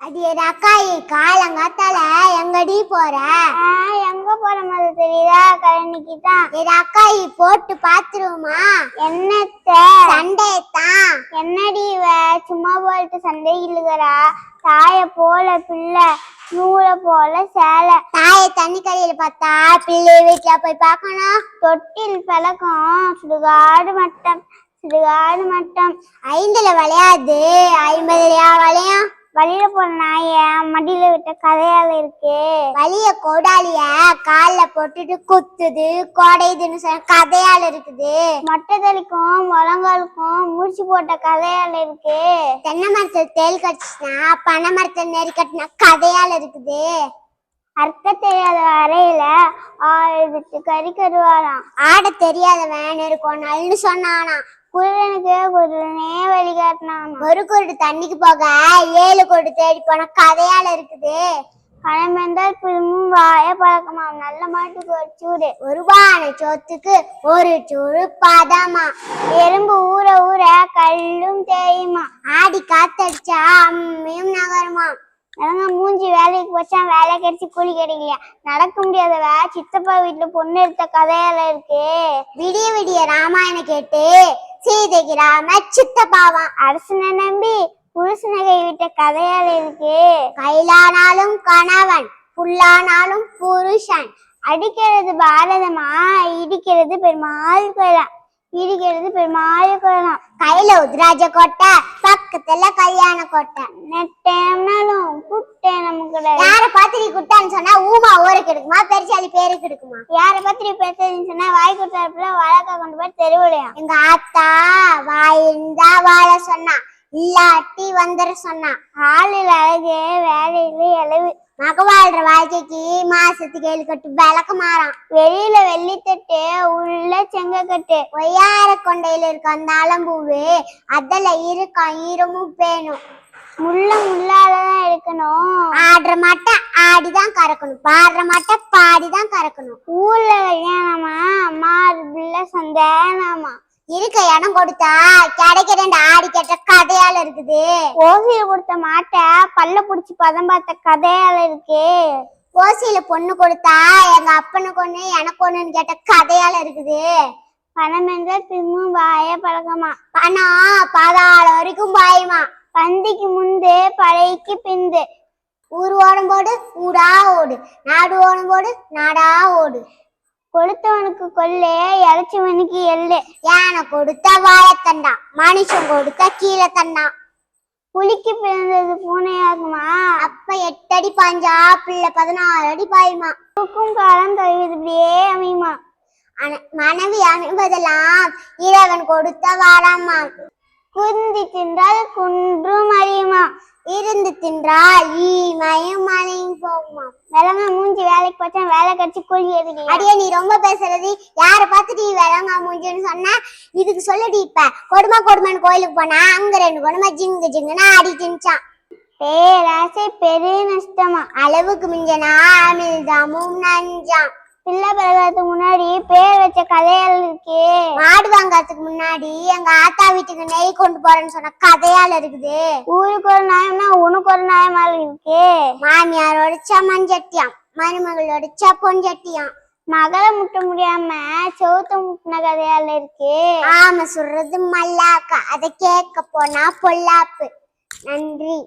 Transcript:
அது என் அக்காயி காலங்காத்தால எங்கடி போற? எங்க போற மாதிரி தெரியுதா? கழனிக்கு தான் என் அக்காயி போட்டு பாத்துருவோமா? என்னத்த? சண்டையத்தான் என்னடி இவ? சும்மா போயிட்டு சண்டை இழுகிறா தாய போல பிள்ளை நூலை போல சேலை. தாயை தண்ணி கடையில பார்த்தா பிள்ளை வீட்டுல போய் பார்க்கணும். தொட்டில் பழக்கம் சுடுகாடு மட்டம் சுடுகாடு மட்டம். ஐந்துல விளையாது. ஐம்பதுலயா விளையும்? வழியில போன நாய மடியில விட்ட கதையால இருக்கு. வலிய கோடாலிய கால்ல போட்டுட்டு குத்துது கோடையுதுன்னு சொன்ன கதையால இருக்குது. மொட்டை தலைக்கும் முழங்காலுக்கும் முடிச்சு போட்ட கதையால இருக்கு. தென்னை மரத்துல தேல் கடிச்சுனா பனை மரத்துல நெறி கட்டினா கதையால இருக்குது. அர்த்த தெரியாத வரையில ஆயிரத்து கறி கருவாராம் ஆட தெரியாதவன் இருக்கும் நல்லு சொன்னானா குருடனுக்கு குருடனே வழிகாட்டினான் ஒரு குருடு தண்ணிக்கு போக ஏழு குருடு தேடி போன கதையால இருக்குது. பணம் வந்தால் திரும்பும் வாய பழக்கமாம் நல்ல மாட்டுக்கு ஒரு சூடு. ஒரு பானை சோத்துக்கு ஒரு சுழு பதமா? எறும்பு ஊற ஊற கல்லும் தேயுமா? ஆடி காத்தடிச்சா அம்மையும் நகருமா? அவங்க மூஞ்சி வேலைக்கு போச்சா வேலை கிடைச்சி கூலி கிடைக்கலையா? நடக்க முடியாதவ? சித்தப்பா வீட்டுல பொண்ணு எடுத்த கதையால இருக்கு. விடிய விடிய ராமாயணம் கேட்டு சீதைக்கு ராம சித்தப்பாவான் அரசனை நம்பி புருஷனை கைவிட்ட கதையால் இருக்கு. கைலானாலும் கணவன் புல்லானாலும் புருஷன். அடிக்கிறது பாரதமா? இடிக்கிறது பெருமாள் கோயிலாம் இடிக்கிறது பெருமாள் கோயிலாம் கையில உத்ராஜ கோட்டை பக்கத்துல கல்யாண கோட்டை. நெட்டேனாலும் குட்டே நமக்கு யார பார்த்து நீ குட்டான்னு சொன்னா எடுக்குமா பெருசாலி பேருக்கு எடுக்குமா யார பத்திரி பேசுறதுன்னு சொன்னா வாய் கொடுத்தாப்புல வழக்கா கொண்டு போய் தெருவுடையாம் எங்க ஆத்தா வாயிருந்தா வாழ சொன்னா இல்லாட்டி வந்துட சொன்னா. ஆளில் அழகு வேலையில இளவு மக வாழ்ற வாழ்க்கைக்கு மாசத்துக்கு ஏழு கட்டு விளக்க மாறான். வெளியில வெள்ளித்தட்டு உள்ள செங்கக்கட்டு ஒய்யார கொண்டையில இருக்க அந்த அலம்பூவு அதுல இருக்கான் ஈரமும் பேணும். முள்ள முள்ளாலதான் எடுக்கணும் ஆடுற மாட்டை. ஆடிதான் கறக்கணும். பாடுற மாட்டை பாடிதான் கறக்கணும். ஊர்ல கல்யாணமா? மாறு பிள்ளை சந்தானமா? இருக்க இடம் கொடுத்தா கிடைக்க ரெண்டு ஆடி கேட்ட கதையால இருக்குது. ஓசியில கொடுத்த மாட்டை பல்ல புடிச்சு பதம் பார்த்த கதையால இருக்கு. ஓசியில பொண்ணு கொடுத்தா எங்க அப்பனுக்கு ஒண்ணு எனக்கு ஒண்ணுன்னு கேட்ட கதையால இருக்குது. பணம் என்றால் பின்னும் வாய பழக்கமா? பணம் பாதாள வரைக்கும் பாயுமா? பந்திக்கு முந்து பழைக்கு பிந்து. ஊர் ஓடும் போடு ஊடா ஓடு நாடு ஓடும் போடு நாடா ஓடு. கொடுத்தவனுக்கு கொள்ளு இறைச்சவனுக்கு எள்ளு. யானை கொடுத்த வாழைத்தண்டா மனுஷன் கொடுத்த கீழே தண்டா. புலிக்கு பிறந்தது பூனையாகுமா? அப்ப எட்டடி பாஞ்சா பிள்ளை பதினாறு அடி பாயுமா? தூக்கும் காலம் தழுவிது இப்படியே அமையுமா? அன- மனைவி அமைவதெல்லாம் இறைவன் கொடுத்த வாராமா குந்தி தின்றால் குன்றும் அறியுமா இருந்து தின்றால் ஈ மயம் மழையும் போகுமா? விலங்க மூஞ்சி வேலைக்கு போச்சா? வேலை கட்சி கூலி எதுக்கு அடியே நீ ரொம்ப பேசுறது. யார பார்த்துட்டு நீ மூஞ்சின்னு சொன்ன? இதுக்கு சொல்லடி இப்ப. கொடுமை கொடுமைன்னு கோயிலுக்கு போனா அங்க ரெண்டு கொடுமை ஜிங்கு ஜிங்குனா அடி தின்ச்சான் பேராசை பெரிய நஷ்டமா? அளவுக்கு மிஞ்சனா அமிழ்தாமும் நஞ்சாம் பிள்ளை பிறகு முன்னாடி பேர் வச்ச கதையால் இருக்கே. வாங்கறதுக்கு முன்னாடி எங்க ஆத்தா வீட்டுக்கு நெய் கொண்டு போறேன்னு சொன்ன கதையால இருக்குது. ஊருக்கு ஒரு நியாயம்னா உனக்கு ஒரு நியாயமா இருக்கு? மாமியார் ஒடிச்சா மஞ்சட்டியாம் மருமகள் ஒடிச்சா பொஞ்சட்டியாம். மகளை முட்ட முடியாம செவுத்த முட்டின கதையால இருக்கு. ஆமா சொல்றது மல்லாக்கா. அதை கேட்க போனா பொல்லாப்பு. நன்றி.